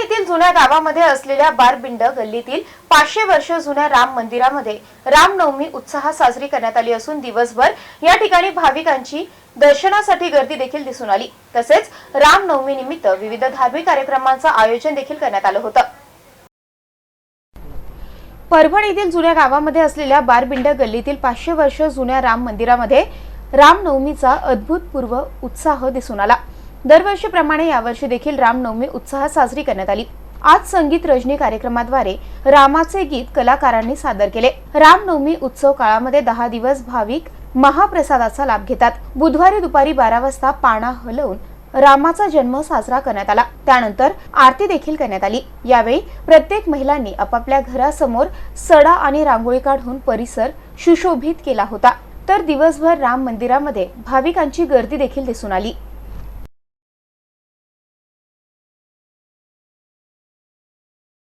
येथील जुन्या गावामध्ये असलेल्या बारबिंड गल्लीतील पाचशे वर्ष जुन्या राम मंदिरामध्ये रामनवमी उत्साहात साजरी करण्यात आली असून दिवसभर या ठिकाणी भाविकांची दर्शनासाठी गर्दी देखील दिसून आली. तसेच रामनवमी निमित्त विविध धार्मिक कार्यक्रमांचं आयोजन देखील करण्यात आलं होतं. परभणी येथील जुन्या गावामध्ये असलेल्या बारबिंड गल्लीतील पाचशे वर्ष जुन्या राम मंदिरामध्ये रामनवमीचा अद्भुतपूर्व उत्साह दिसून आला. दरवर्षीप्रमाणे यावर्षी देखील रामनवमी उत्साहात साजरी करण्यात आली. आज संगीत रजनी कार्यक्रमाद्वारे रामाचे गीत कलाकारांनी सादर केले. रामनवमी उत्सव काळामध्ये दहा दिवस भाविक महाप्रसादाचा लाभ घेतात. बुधवारी दुपारी बारा वाजता पाना हलवून रामाचा जन्म साजरा करण्यात आला. त्यानंतर आरती देखील करण्यात आली. यावेळी प्रत्येक महिलांनी आपापल्या घरासमोर सडा आणि रांगोळी काढून परिसर सुशोभित केला होता. तर दिवसभर राम मंदिरामध्ये भाविकांची गर्दी देखील दिसून आली.